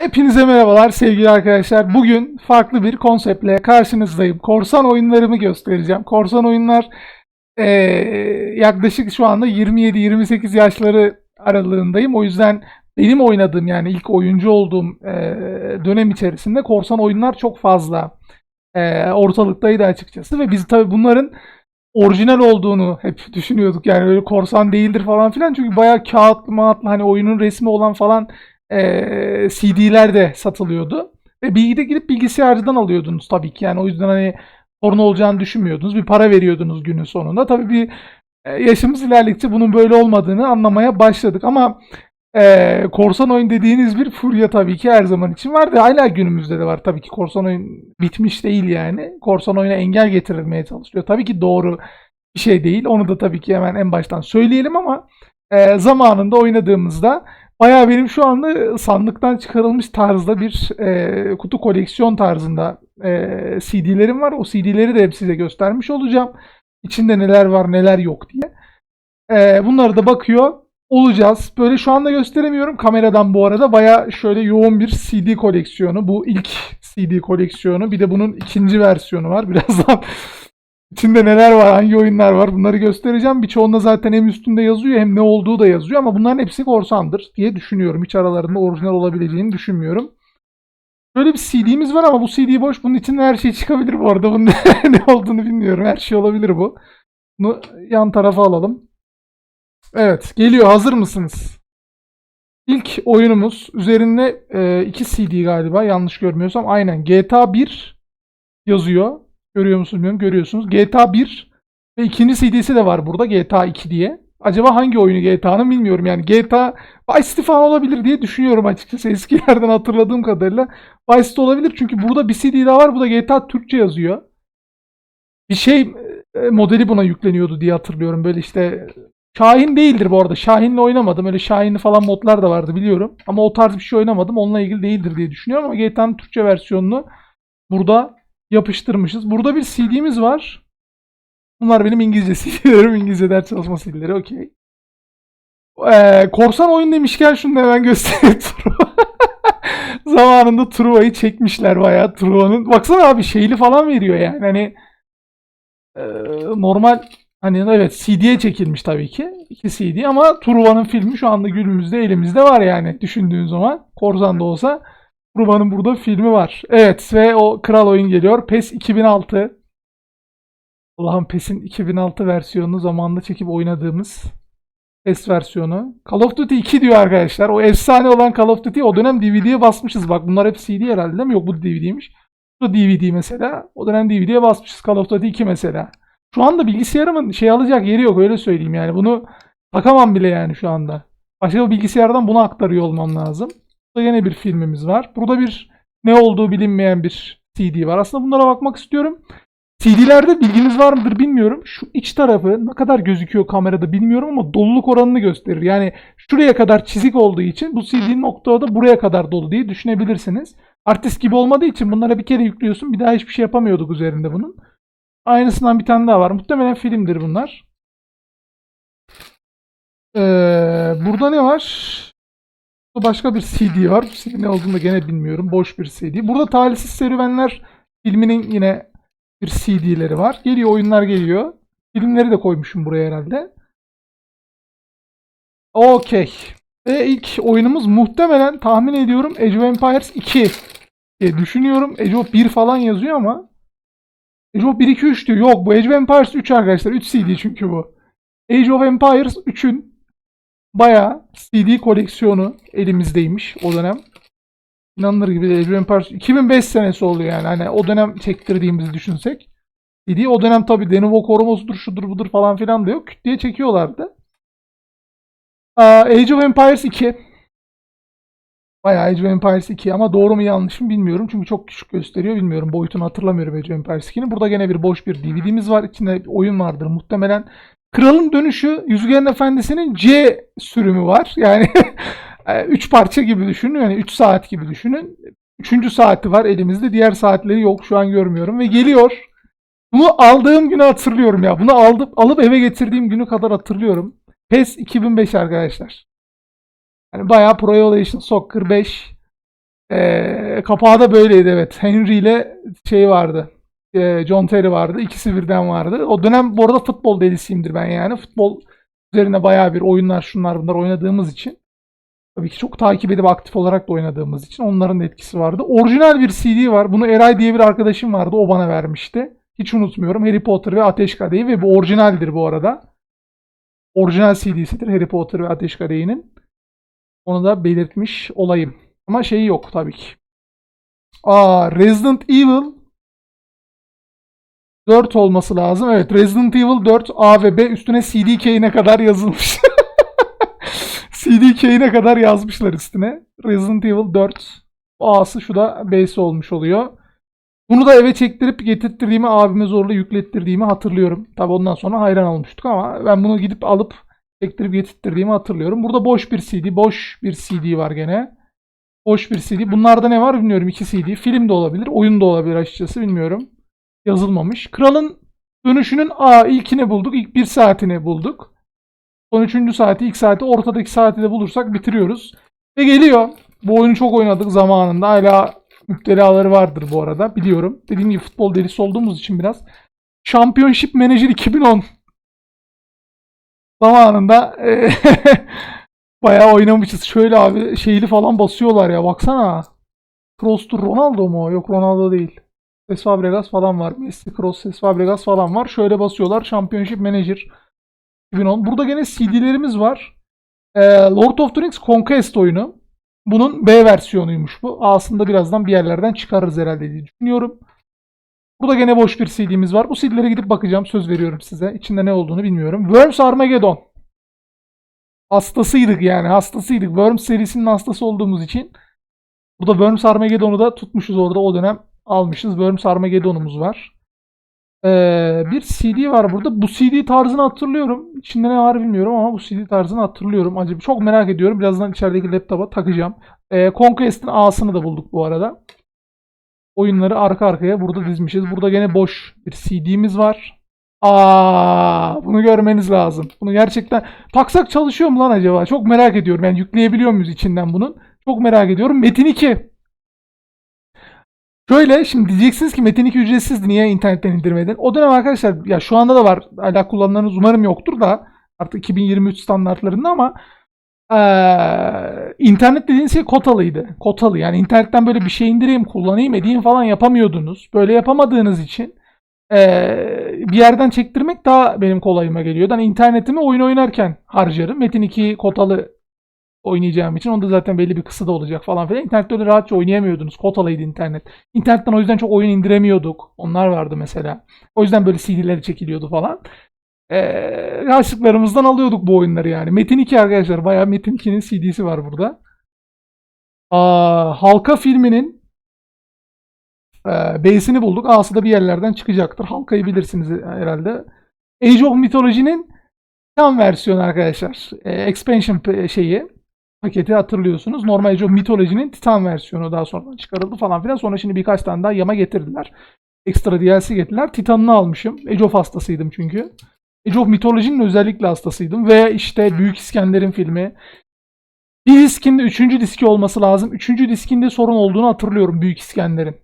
Hepinize merhabalar sevgili arkadaşlar. Bugün farklı bir konseptle karşınızdayım. Korsan oyunlarımı göstereceğim. Korsan oyunlar eee, yaklaşık şu anda 27-28 yaşları aralığındayım. O yüzden benim oynadığım yani ilk oyuncu olduğum eee, dönem içerisinde korsan oyunlar çok fazla eee, ortalıktaydı açıkçası. Ve biz tabii bunların orijinal olduğunu hep düşünüyorduk. Yani böyle korsan değildir falan filan. Çünkü bayağı kağıtlı mağatlı hani oyunun resmi olan falan eee, CD'ler de satılıyordu. Ve bilgi de gidip bilgisayarcıdan alıyordunuz tabii ki. Yani o yüzden hani sorun olacağını düşünmüyordunuz. Bir para veriyordunuz günün sonunda. Tabii bir e, yaşımız ilerledikçe bunun böyle olmadığını anlamaya başladık. Ama e, korsan oyun dediğiniz bir furya tabii ki her zaman için var ve hala günümüzde de var. Tabii ki korsan oyun bitmiş değil yani. Korsan oyuna engel getirilmeye çalışılıyor. Tabii ki doğru bir şey değil. Onu da tabii ki hemen en baştan söyleyelim ama e, zamanında oynadığımızda Bayağı benim şu anda sandıktan çıkarılmış tarzda bir e, kutu koleksiyon tarzında e, CD'lerim var. O CD'leri de hep size göstermiş olacağım. İçinde neler var neler yok diye. E, bunları da bakıyor olacağız. Böyle şu anda gösteremiyorum kameradan bu arada. Bayağı şöyle yoğun bir CD koleksiyonu. Bu ilk CD koleksiyonu. Bir de bunun ikinci versiyonu var. Birazdan İçinde neler var, hangi oyunlar var bunları göstereceğim. Birçoğunda zaten hem üstünde yazıyor hem ne olduğu da yazıyor ama bunların hepsi korsandır diye düşünüyorum. Hiç aralarında orijinal olabileceğini düşünmüyorum. Böyle bir CD'miz var ama bu CD boş. Bunun içinde her şey çıkabilir bu arada. Bunun ne olduğunu bilmiyorum. Her şey olabilir bu. Bunu yan tarafa alalım. Evet, geliyor. Hazır mısınız? İlk oyunumuz üzerinde e, iki CD galiba yanlış görmüyorsam. Aynen GTA 1 yazıyor. Görüyor musunuz bilmiyorum. Görüyorsunuz. GTA 1 ve ikinci CD'si de var burada. GTA 2 diye. Acaba hangi oyunu GTA'nın bilmiyorum. Yani GTA Vice City falan olabilir diye düşünüyorum açıkçası. Eskilerden hatırladığım kadarıyla Vice City olabilir. Çünkü burada bir CD daha var. Bu da GTA Türkçe yazıyor. Bir şey e, modeli buna yükleniyordu diye hatırlıyorum. Böyle işte Şahin değildir bu arada. Şahin'le oynamadım. Öyle Şahin'li falan modlar da vardı biliyorum. Ama o tarz bir şey oynamadım. Onunla ilgili değildir diye düşünüyorum. Ama GTA'nın Türkçe versiyonunu burada yapıştırmışız. Burada bir CD'miz var. Bunlar benim İngilizce CD'lerim. İngilizce ders çalışma CD'leri. Okey. Ee, korsan oyun demişken şunu hemen göstereyim. Zamanında Truva'yı çekmişler bayağı. Truva'nın. Baksana abi şeyli falan veriyor yani. Hani normal hani evet CD'ye çekilmiş tabii ki. İki CD ama Truva'nın filmi şu anda günümüzde elimizde var yani düşündüğün zaman. Korsan da olsa Truva'nın burada filmi var. Evet ve o kral oyun geliyor. PES 2006. Allah'ım PES'in 2006 versiyonunu zamanında çekip oynadığımız PES versiyonu. Call of Duty 2 diyor arkadaşlar. O efsane olan Call of Duty o dönem DVD'ye basmışız. Bak bunlar hep CD herhalde değil mi? Yok bu DVD'ymiş. Bu DVD mesela. O dönem DVD'ye basmışız Call of Duty 2 mesela. Şu anda bilgisayarımın şey alacak yeri yok öyle söyleyeyim yani. Bunu takamam bile yani şu anda. Başka bir bilgisayardan bunu aktarıyor olmam lazım. Burada yine bir filmimiz var. Burada bir ne olduğu bilinmeyen bir CD var. Aslında bunlara bakmak istiyorum. CD'lerde bilginiz var mıdır bilmiyorum. Şu iç tarafı ne kadar gözüküyor kamerada bilmiyorum ama doluluk oranını gösterir. Yani şuraya kadar çizik olduğu için bu CD'nin noktada da buraya kadar dolu diye düşünebilirsiniz. Artist gibi olmadığı için bunlara bir kere yüklüyorsun. Bir daha hiçbir şey yapamıyorduk üzerinde bunun. Aynısından bir tane daha var. Muhtemelen filmdir bunlar. Ee, burada ne var? Başka bir CD var. CD ne olduğunu da gene bilmiyorum. Boş bir CD. Burada Talihsiz Serüvenler filminin yine bir CD'leri var. Geliyor oyunlar geliyor. Filmleri de koymuşum buraya herhalde. Okey. Ve ilk oyunumuz muhtemelen tahmin ediyorum Age of Empires 2 diye düşünüyorum. Age of 1 falan yazıyor ama Age of 1 2 3 diyor. Yok bu Age of Empires 3 arkadaşlar. 3 CD çünkü bu. Age of Empires 3'ün bayağı CD koleksiyonu elimizdeymiş o dönem. İnanılır gibi değil. Age of Empires 2005 senesi oluyor yani. Hani o dönem çektirdiğimizi düşünsek. CD o dönem tabii Denuvo korumasıdır şudur budur falan filan da yok. Küt diye çekiyorlardı. Aa, Age of Empires 2. Bayağı Age of Empires 2 ama doğru mu yanlış mı bilmiyorum. Çünkü çok küçük gösteriyor bilmiyorum. Boyutunu hatırlamıyorum Age of Empires 2'nin. Burada gene bir boş bir DVD'miz var. İçinde oyun vardır muhtemelen. Kralın Dönüşü Yüzgerin Efendisi'nin C sürümü var. Yani 3 parça gibi düşünün. Yani 3 saat gibi düşünün. Üçüncü saati var elimizde. Diğer saatleri yok. Şu an görmüyorum. Ve geliyor. Bunu aldığım günü hatırlıyorum ya. Bunu aldım, alıp eve getirdiğim günü kadar hatırlıyorum. PES 2005 arkadaşlar. Yani bayağı Pro Evolution Soccer 5 Ee, kapağı da böyleydi evet. Henry ile şey vardı. Ee, John Terry vardı. İkisi birden vardı. O dönem bu arada futbol delisiyimdir ben yani. Futbol üzerine bayağı bir oyunlar şunlar bunlar oynadığımız için. Tabii ki çok takip edip aktif olarak da oynadığımız için onların etkisi vardı. Orijinal bir CD var. Bunu Eray diye bir arkadaşım vardı. O bana vermişti. Hiç unutmuyorum. Harry Potter ve Ateş Kadehi ve bu orijinaldir bu arada. Orijinal CD'sidir Harry Potter ve Ateş Kadehi'nin. Onu da belirtmiş olayım. Ama şeyi yok tabii ki. Aa, Resident Evil 4 olması lazım. Evet Resident Evil 4 A ve B üstüne CDK'ine kadar yazılmış. CDK'ine kadar yazmışlar üstüne. Resident Evil 4 A'sı şu da B'si olmuş oluyor. Bunu da eve çektirip getirttirdiğimi abime zorla yüklettirdiğimi hatırlıyorum. Tabi ondan sonra hayran olmuştuk ama ben bunu gidip alıp çektirip getirttirdiğimi hatırlıyorum. Burada boş bir CD, boş bir CD var gene. Boş bir CD. Bunlarda ne var bilmiyorum. 2 CD. Film de olabilir, oyun da olabilir açıkçası bilmiyorum. Yazılmamış. Kralın dönüşünün A ilkini bulduk. İlk bir saatini bulduk. Son üçüncü saati, ilk saati, ortadaki saati de bulursak bitiriyoruz. Ve geliyor. Bu oyunu çok oynadık zamanında. Hala müptelaları vardır bu arada. Biliyorum. Dediğim gibi futbol delisi olduğumuz için biraz. Championship Manager 2010 zamanında e, bayağı oynamışız. Şöyle abi şeyli falan basıyorlar ya baksana. Cross'tur Ronaldo mu? Yok Ronaldo değil. Ses Fabregas falan var. Messi, Kroos, Ses Fabregas falan var. Şöyle basıyorlar. Championship Manager 2010. Burada gene CD'lerimiz var. Ee, Lord of the Rings Conquest oyunu. Bunun B versiyonuymuş bu. Aslında birazdan bir yerlerden çıkarırız herhalde diye düşünüyorum. Burada gene boş bir CD'miz var. Bu CD'lere gidip bakacağım. Söz veriyorum size. İçinde ne olduğunu bilmiyorum. Worms Armageddon. Hastasıydık yani. Hastasıydık. Worms serisinin hastası olduğumuz için. Burada Worms Armageddon'u da tutmuşuz orada o dönem almışız. Worms Armageddon'umuz var. Ee, bir CD var burada. Bu CD tarzını hatırlıyorum. İçinde ne var bilmiyorum ama bu CD tarzını hatırlıyorum. Acaba çok merak ediyorum. Birazdan içerideki laptopa takacağım. Ee, Conquest'in A'sını da bulduk bu arada. Oyunları arka arkaya burada dizmişiz. Burada gene boş bir CD'miz var. Aa, bunu görmeniz lazım. Bunu gerçekten taksak çalışıyor mu lan acaba? Çok merak ediyorum. Yani yükleyebiliyor muyuz içinden bunun? Çok merak ediyorum. Metin 2. Şöyle şimdi diyeceksiniz ki Metin 2 ücretsizdi niye internetten indirmedin? O dönem arkadaşlar ya şu anda da var. Hala kullanılanınız umarım yoktur da artık 2023 standartlarında ama eee, internet dediğiniz şey kotalıydı. Kotalı yani internetten böyle bir şey indireyim, kullanayım, edeyim falan yapamıyordunuz. Böyle yapamadığınız için eee, bir yerden çektirmek daha benim kolayıma geliyordu. Hani internetimi oyun oynarken harcarım. Metin 2 kotalı oynayacağım için onda zaten belli bir kısıda olacak falan filan. İnternette öyle rahatça oynayamıyordunuz. Kotalıydı internet. İnternetten o yüzden çok oyun indiremiyorduk. Onlar vardı mesela. O yüzden böyle CD'leri çekiliyordu falan. Ee, harçlıklarımızdan alıyorduk bu oyunları yani. Metin 2 arkadaşlar. Bayağı Metin 2'nin CD'si var burada. Aa, Halka filminin e, B'sini bulduk. A'sı da bir yerlerden çıkacaktır. Halkayı bilirsiniz herhalde. Age of Mythology'nin tam versiyonu arkadaşlar. E, expansion şeyi paketi hatırlıyorsunuz. Normal Age of Mythology'nin Titan versiyonu daha sonra çıkarıldı falan filan. Sonra şimdi birkaç tane daha yama getirdiler. Ekstra DLC getirdiler. Titan'ını almışım. Age of hastasıydım çünkü. Age of Mythology'nin özellikle hastasıydım. Ve işte Büyük İskender'in filmi. Bir diskinde üçüncü diski olması lazım. Üçüncü diskinde sorun olduğunu hatırlıyorum Büyük İskender'in.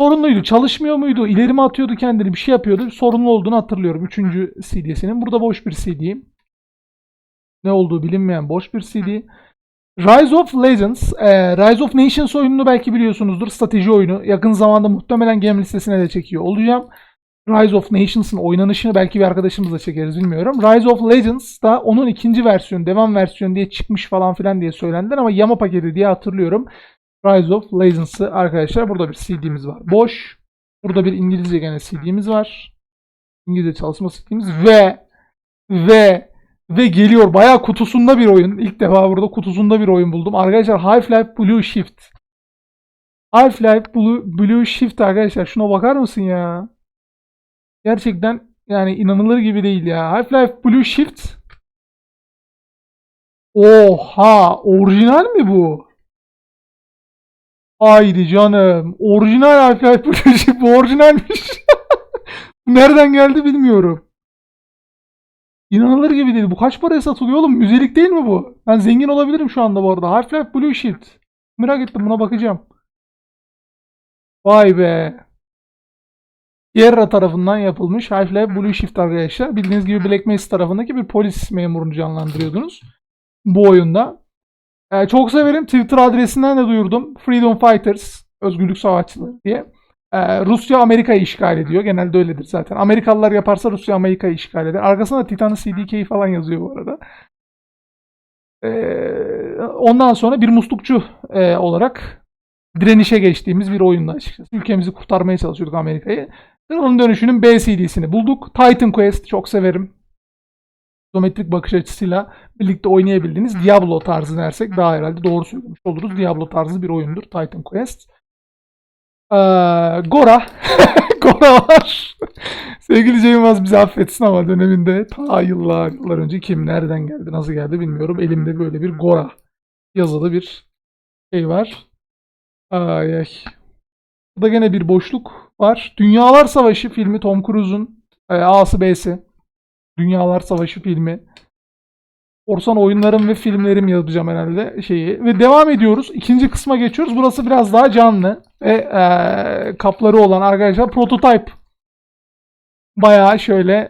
Sorunluydu. Çalışmıyor muydu? İleri mi atıyordu kendini? Bir şey yapıyordu. Sorunlu olduğunu hatırlıyorum. Üçüncü CD'sinin. Burada boş bir CD. Ne olduğu bilinmeyen boş bir CD. Rise of Legends, e, Rise of Nations oyununu belki biliyorsunuzdur. Strateji oyunu. Yakın zamanda muhtemelen game listesine de çekiyor olacağım. Rise of Nations'ın oynanışını belki bir arkadaşımızla çekeriz bilmiyorum. Rise of Legends da onun ikinci versiyonu, devam versiyonu diye çıkmış falan filan diye söylendiler ama yama paketi diye hatırlıyorum. Rise of Legends'ı arkadaşlar burada bir CD'miz var. Boş. Burada bir İngilizce gene CD'miz var. İngilizce çalışma CD'miz ve ve ve geliyor. Bayağı kutusunda bir oyun. İlk defa burada kutusunda bir oyun buldum. Arkadaşlar Half-Life Blue Shift. Half-Life Blue, Blue Shift arkadaşlar. Şuna bakar mısın ya? Gerçekten yani inanılır gibi değil ya. Half-Life Blue Shift. Oha! Orijinal mi bu? Haydi canım. Orijinal Half-Life Blue Shift. Orijinalmiş. Nereden geldi bilmiyorum. İnanılır gibi değil. Bu kaç paraya satılıyor oğlum? Müzelik değil mi bu? Ben zengin olabilirim şu anda bu arada. Half-Life Blue Shield. Merak ettim buna bakacağım. Vay be. Sierra tarafından yapılmış Half-Life Blue Shift arkadaşlar. Bildiğiniz gibi Black Mesa tarafındaki bir polis memurunu canlandırıyordunuz. Bu oyunda. Ee, çok severim. Twitter adresinden de duyurdum. Freedom Fighters, özgürlük savaşçıları diye. Ee, Rusya Amerika'yı işgal ediyor. Genelde öyledir zaten. Amerikalılar yaparsa Rusya Amerika'yı işgal eder. Arkasında Titan'ın CDK falan yazıyor bu arada. Ee, ondan sonra bir muslukçu e, olarak direnişe geçtiğimiz bir oyunda açıkçası. Ülkemizi kurtarmaya çalışıyorduk Amerika'yı. Kralın Dönüşü'nün B CD'sini bulduk. Titan Quest çok severim. İzometrik bakış açısıyla birlikte oynayabildiğiniz Diablo tarzı dersek daha herhalde doğru söylemiş oluruz. Diablo tarzı bir oyundur Titan Quest. Ee, Gora. Gora var. Sevgili Cem Yılmaz bizi affetsin ama döneminde ta yıllar yıllar önce kim nereden geldi nasıl geldi bilmiyorum. Elimde böyle bir Gora yazılı bir şey var. Ay ay. Burada gene bir boşluk var. Dünyalar Savaşı filmi Tom Cruise'un e, A'sı B'si. Dünyalar Savaşı filmi. Korsan oyunlarım ve filmlerim yapacağım herhalde şeyi. Ve devam ediyoruz. İkinci kısma geçiyoruz. Burası biraz daha canlı. Ve e, kapları olan arkadaşlar prototype. Bayağı şöyle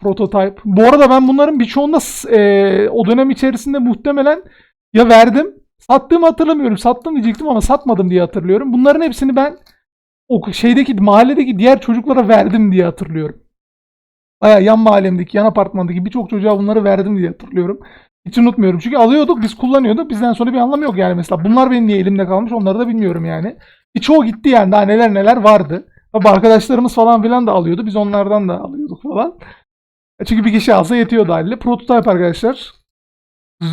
prototype. Bu arada ben bunların birçoğunda e, o dönem içerisinde muhtemelen ya verdim Sattığımı hatırlamıyorum. Sattım diyecektim ama satmadım diye hatırlıyorum. Bunların hepsini ben o şeydeki mahalledeki diğer çocuklara verdim diye hatırlıyorum. Baya yan mahallemdeki, yan apartmandaki birçok çocuğa bunları verdim diye hatırlıyorum. Hiç unutmuyorum. Çünkü alıyorduk, biz kullanıyorduk. Bizden sonra bir anlamı yok yani mesela. Bunlar benim niye elimde kalmış onları da bilmiyorum yani. Birçoğu gitti yani. Daha neler neler vardı. Tabii arkadaşlarımız falan filan da alıyordu. Biz onlardan da alıyorduk falan. Çünkü bir kişi alsa yetiyordu haliyle. Prototype arkadaşlar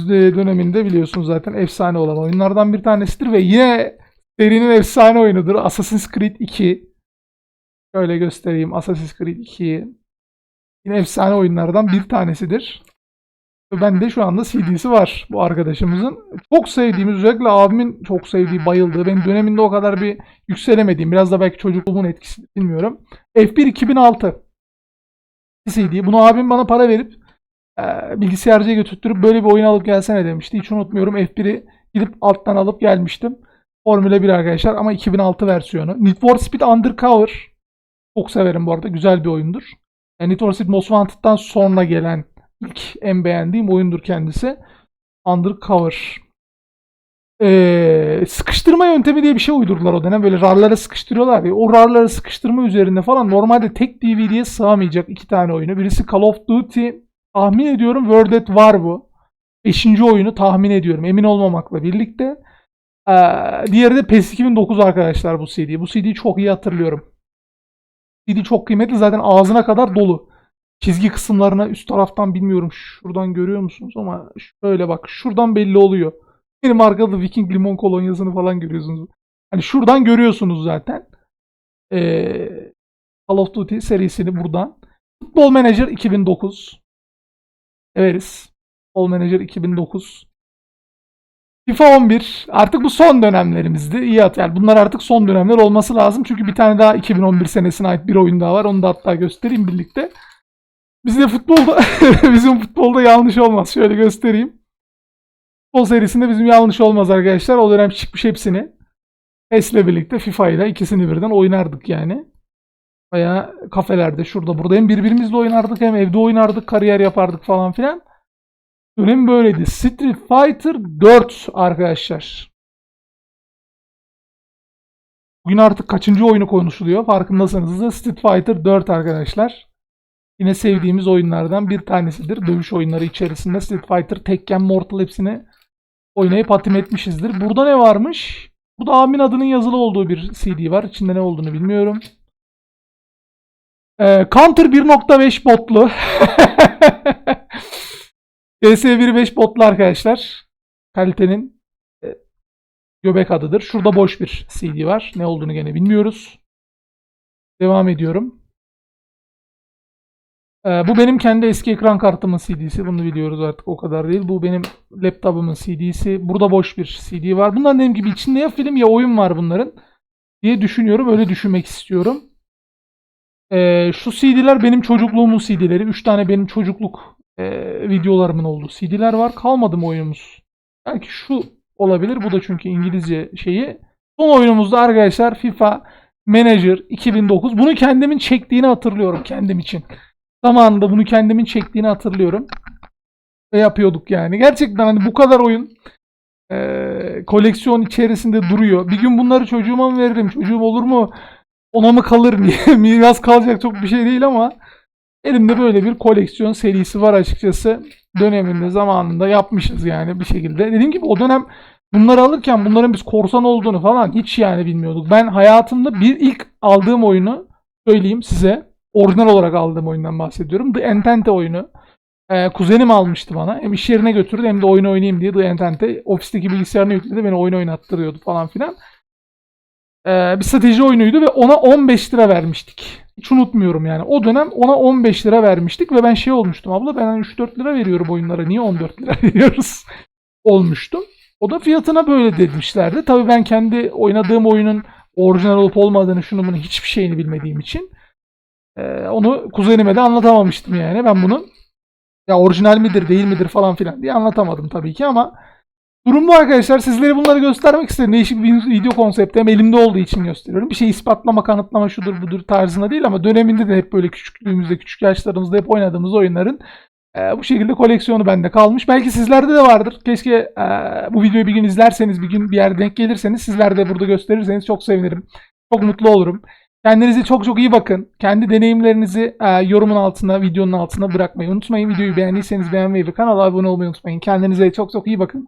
döneminde biliyorsunuz zaten efsane olan oyunlardan bir tanesidir ve yine serinin efsane oyunudur. Assassin's Creed 2. Şöyle göstereyim. Assassin's Creed 2. Yine efsane oyunlardan bir tanesidir. Ben de şu anda CD'si var bu arkadaşımızın. Çok sevdiğimiz, özellikle abimin çok sevdiği, bayıldığı, benim döneminde o kadar bir yükselemediğim, biraz da belki çocukluğumun etkisi bilmiyorum. F1 2006 CD. Bunu abim bana para verip e, bilgisayarcıya götürtürüp böyle bir oyun alıp gelsene demişti. Hiç unutmuyorum. F1'i gidip alttan alıp gelmiştim. Formula 1 arkadaşlar ama 2006 versiyonu. Need for Speed Undercover. Çok severim bu arada. Güzel bir oyundur. Need for Speed Most Wanted'dan sonra gelen ilk en beğendiğim oyundur kendisi. Undercover. Ee, sıkıştırma yöntemi diye bir şey uydurdular o dönem. Böyle RAR'lara sıkıştırıyorlar ya. O RAR'ları sıkıştırma üzerinde falan normalde tek DVD'ye sığamayacak iki tane oyunu. Birisi Call of Duty Tahmin ediyorum World at War bu. Beşinci oyunu tahmin ediyorum. Emin olmamakla birlikte. Ee, diğeri de PES 2009 arkadaşlar bu CD. Bu CD'yi çok iyi hatırlıyorum. CD çok kıymetli. Zaten ağzına kadar dolu. Çizgi kısımlarına üst taraftan bilmiyorum. Şuradan görüyor musunuz ama şöyle bak. Şuradan belli oluyor. Benim arkada Viking limon kolonyasını falan görüyorsunuz. Hani şuradan görüyorsunuz zaten. Ee, Call of Duty serisini buradan. Football Manager 2009. Severiz. All Manager 2009. FIFA 11 artık bu son dönemlerimizdi. İyi at yani bunlar artık son dönemler olması lazım. Çünkü bir tane daha 2011 senesine ait bir oyun daha var. Onu da hatta göstereyim birlikte. Bizde futbolda bizim futbolda yanlış olmaz. Şöyle göstereyim. Futbol serisinde bizim yanlış olmaz arkadaşlar. O dönem çıkmış hepsini. PES'le birlikte FIFA ile ikisini birden oynardık yani. Baya kafelerde şurada burada hem birbirimizle oynardık hem evde oynardık kariyer yapardık falan filan. Dönem böyleydi. Street Fighter 4 arkadaşlar. Bugün artık kaçıncı oyunu konuşuluyor farkındasınız da Street Fighter 4 arkadaşlar. Yine sevdiğimiz oyunlardan bir tanesidir. Dövüş oyunları içerisinde Street Fighter, Tekken, Mortal hepsini oynayıp hatim etmişizdir. Burada ne varmış? Burada abimin adının yazılı olduğu bir CD var. İçinde ne olduğunu bilmiyorum. Ee, Counter 1.5 botlu. DS1.5 botlu arkadaşlar. Kalitenin e, göbek adıdır. Şurada boş bir CD var. Ne olduğunu gene bilmiyoruz. Devam ediyorum. Ee, bu benim kendi eski ekran kartımın CD'si. Bunu biliyoruz artık o kadar değil. Bu benim laptopumun CD'si. Burada boş bir CD var. Bunlar dediğim gibi içinde ya film ya oyun var bunların. Diye düşünüyorum. Öyle düşünmek istiyorum. Ee, şu CD'ler benim çocukluğumun CD'leri. 3 tane benim çocukluk e, videolarımın olduğu CD'ler var. Kalmadı mı oyunumuz? Belki şu olabilir. Bu da çünkü İngilizce şeyi. Son oyunumuzda arkadaşlar FIFA Manager 2009. Bunu kendimin çektiğini hatırlıyorum kendim için. Zamanında bunu kendimin çektiğini hatırlıyorum. Ve yapıyorduk yani. Gerçekten hani bu kadar oyun e, koleksiyon içerisinde duruyor. Bir gün bunları çocuğuma mı veririm? Çocuğum olur mu? Ona mı kalır? Miras kalacak çok bir şey değil ama elimde böyle bir koleksiyon serisi var açıkçası. Döneminde zamanında yapmışız yani bir şekilde. Dediğim gibi o dönem bunları alırken bunların biz korsan olduğunu falan hiç yani bilmiyorduk. Ben hayatımda bir ilk aldığım oyunu söyleyeyim size. Orijinal olarak aldığım oyundan bahsediyorum. The Entente oyunu. Ee, kuzenim almıştı bana. Hem iş yerine götürdü hem de oyun oynayayım diye The Entente ofisteki bilgisayarına yükledi. Beni oyun oynattırıyordu falan filan. Ee, bir strateji oyunuydu ve ona 15 lira vermiştik. Hiç unutmuyorum yani. O dönem ona 15 lira vermiştik ve ben şey olmuştum abla ben hani 3-4 lira veriyorum oyunlara niye 14 lira veriyoruz olmuştum. O da fiyatına böyle demişlerdi. Tabii ben kendi oynadığım oyunun orijinal olup olmadığını şunu bunu hiçbir şeyini bilmediğim için ee, onu kuzenime de anlatamamıştım yani. Ben bunu ya orijinal midir değil midir falan filan diye anlatamadım tabii ki ama durum bu arkadaşlar. Sizlere bunları göstermek istedim. Değişik bir video konsepti hem elimde olduğu için gösteriyorum. Bir şey ispatlama, kanıtlama şudur budur tarzında değil ama döneminde de hep böyle küçüklüğümüzde, küçük yaşlarımızda hep oynadığımız oyunların e, bu şekilde koleksiyonu bende kalmış. Belki sizlerde de vardır. Keşke e, bu videoyu bir gün izlerseniz, bir gün bir yerde denk gelirseniz sizler de burada gösterirseniz çok sevinirim. Çok mutlu olurum. Kendinize çok çok iyi bakın. Kendi deneyimlerinizi e, yorumun altına, videonun altına bırakmayı unutmayın. Videoyu beğendiyseniz beğenmeyi ve kanala abone olmayı unutmayın. Kendinize çok çok iyi bakın.